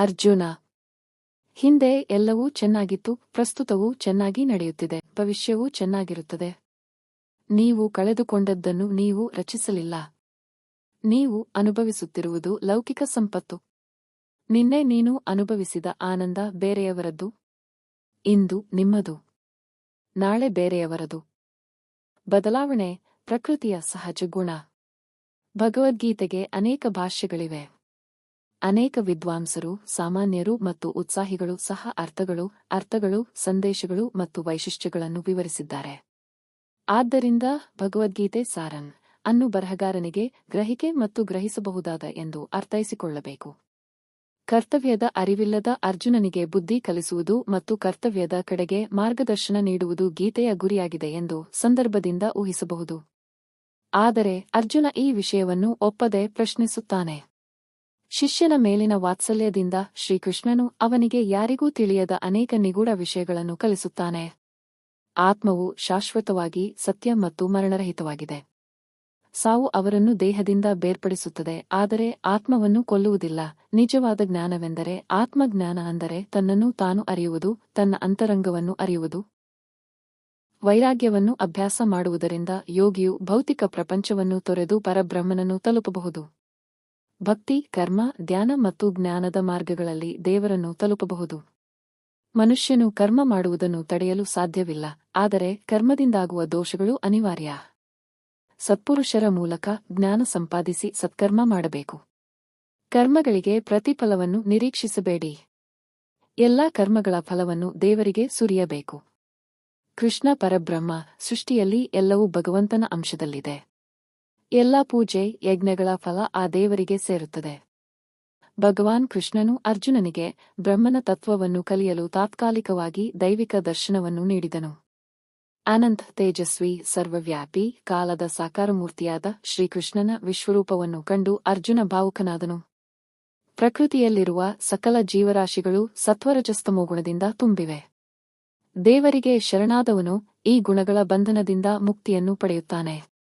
ಅರ್ಜುನ. ಹಿಂದೆ ಎಲ್ಲವೂ ಚೆನ್ನಾಗಿತ್ತು, ಪ್ರಸ್ತುತವೂ ಚೆನ್ನಾಗಿ ನಡೆಯುತ್ತಿದೆ, ಭವಿಷ್ಯವೂ ಚೆನ್ನಾಗಿರುತ್ತದೆ. ನೀವು ಕಳೆದುಕೊಂಡದ್ದನ್ನು ನೀವು ರಚಿಸಲಿಲ್ಲ. ನೀವು ಅನುಭವಿಸುತ್ತಿರುವುದು ಲೌಕಿಕ ಸಂಪತ್ತು. ನಿನ್ನೆ ನೀನು ಅನುಭವಿಸಿದ ಆನಂದ ಬೇರೆಯವರದ್ದು? ಇಂದು ನಿಮ್ಮದು. ನಾಳೆ ಬೇರೆಯವರದು. ಬದಲಾವಣೆ ಪ್ರಕೃತಿಯ ಸಹಜ ಗುಣ. ಭಗವದ್ಗೀತೆಗೆ ಅನೇಕ ಭಾಷ್ಯಗಳಿವೆ. ಅನೇಕ ವಿದ್ವಾಂಸರು, ಸಾಮಾನ್ಯರು ಮತ್ತು ಉತ್ಸಾಹಿಗಳು ಸಹ ಅರ್ಥಗಳು ಅರ್ಥಗಳು, ಸಂದೇಶಗಳು ಮತ್ತು ವೈಶಿಷ್ಟ್ಯಗಳನ್ನು ವಿವರಿಸಿದ್ದಾರೆ. ಆದ್ದರಿಂದ ಭಗವದ್ಗೀತೆ ಸಾರನ್ ಅನ್ನು ಬರಹಗಾರನಿಗೆ ಗ್ರಹಿಕೆ ಮತ್ತು ಗ್ರಹಿಸಬಹುದಾದ ಎಂದು ಅರ್ಥೈಸಿಕೊಳ್ಳಬೇಕು. ಕರ್ತವ್ಯದ ಅರಿವಿಲ್ಲದ ಅರ್ಜುನನಿಗೆ ಬುದ್ಧಿ ಕಲಿಸುವುದು ಮತ್ತು ಕರ್ತವ್ಯದ ಕಡೆಗೆ ಮಾರ್ಗದರ್ಶನ ನೀಡುವುದು ಗೀತೆಯ ಗುರಿಯಾಗಿದೆ ಎಂದು ಸಂದರ್ಭದಿಂದ ಊಹಿಸಬಹುದು. ಆದರೆ ಅರ್ಜುನ ಈ ವಿಷಯವನ್ನು ಒಪ್ಪದೆ ಪ್ರಶ್ನಿಸುತ್ತಾನೆ. ಶಿಷ್ಯನ ಮೇಲಿನ ವಾತ್ಸಲ್ಯದಿಂದ ಶ್ರೀಕೃಷ್ಣನು ಅವನಿಗೆ ಯಾರಿಗೂ ತಿಳಿಯದ ಅನೇಕ ನಿಗೂಢ ವಿಷಯಗಳನ್ನು ಕಲಿಸುತ್ತಾನೆ. ಆತ್ಮವು ಶಾಶ್ವತವಾಗಿ ಸತ್ಯ ಮತ್ತು ಮರಣರಹಿತವಾಗಿದೆ. ಸಾವು ಅವರನ್ನು ದೇಹದಿಂದ ಬೇರ್ಪಡಿಸುತ್ತದೆ, ಆದರೆ ಆತ್ಮವನ್ನು ಕೊಲ್ಲುವುದಿಲ್ಲ. ನಿಜವಾದ ಜ್ಞಾನವೆಂದರೆ ಆತ್ಮಜ್ಞಾನ ಅಂದರೆ ತನ್ನನ್ನು ತಾನು ಅರಿಯುವುದು, ತನ್ನ ಅಂತರಂಗವನ್ನು ಅರಿಯುವುದು. ವೈರಾಗ್ಯವನ್ನು ಅಭ್ಯಾಸ ಮಾಡುವುದರಿಂದ ಯೋಗಿಯು ಭೌತಿಕ ಪ್ರಪಂಚವನ್ನು ತೊರೆದು ಪರಬ್ರಹ್ಮನನ್ನು ತಲುಪಬಹುದು. ಭಕ್ತಿ, ಕರ್ಮ, ಧ್ಯಾನ ಮತ್ತು ಜ್ಞಾನದ ಮಾರ್ಗಗಳಲ್ಲಿ ದೇವರನ್ನು ತಲುಪಬಹುದು. ಮನುಷ್ಯನು ಕರ್ಮ ಮಾಡುವುದನ್ನು ತಡೆಯಲು ಸಾಧ್ಯವಿಲ್ಲ, ಆದರೆ ಕರ್ಮದಿಂದಾಗುವ ದೋಷಗಳು ಅನಿವಾರ್ಯ. ಸತ್ಪುರುಷರ ಮೂಲಕ ಜ್ಞಾನ ಸಂಪಾದಿಸಿ ಸತ್ಕರ್ಮ ಮಾಡಬೇಕು. ಕರ್ಮಗಳಿಗೆ ಪ್ರತಿಫಲವನ್ನು ನಿರೀಕ್ಷಿಸಬೇಡಿ. ಎಲ್ಲಾ ಕರ್ಮಗಳ ಫಲವನ್ನು ದೇವರಿಗೆ ಸುರಿಯಬೇಕು. ಕೃಷ್ಣ ಪರಬ್ರಹ್ಮ ಸೃಷ್ಟಿಯಲ್ಲಿ ಎಲ್ಲವೂ ಭಗವಂತನ ಅಂಶದಲ್ಲಿದೆ. ಎಲ್ಲ ಪೂಜೆ, ಯಜ್ಞಗಳ ಫಲ ಆ ದೇವರಿಗೆ ಸೇರುತ್ತದೆ. ಭಗವಾನ್ ಕೃಷ್ಣನು ಅರ್ಜುನನಿಗೆ ಬ್ರಹ್ಮನ ತತ್ವವನ್ನು ಕಲಿಯಲು ತಾತ್ಕಾಲಿಕವಾಗಿ ದೈವಿಕ ದರ್ಶನವನ್ನು ನೀಡಿದನು. ಅನಂತ ತೇಜಸ್ವಿ, ಸರ್ವವ್ಯಾಪಿ, ಕಾಲದ ಸಾಕಾರಮೂರ್ತಿಯಾದ ಶ್ರೀಕೃಷ್ಣನ ವಿಶ್ವರೂಪವನ್ನು ಕಂಡು ಅರ್ಜುನ ಭಾವುಕನಾದನು. ಪ್ರಕೃತಿಯಲ್ಲಿರುವ ಸಕಲ ಜೀವರಾಶಿಗಳು ಸತ್ವರಜಸ್ತಮೋ ಗುಣದಿಂದ ತುಂಬಿವೆ. ದೇವರಿಗೆ ಶರಣಾದವನು ಈ ಗುಣಗಳ ಬಂಧನದಿಂದ ಮುಕ್ತಿಯನ್ನು ಪಡೆಯುತ್ತಾನೆ.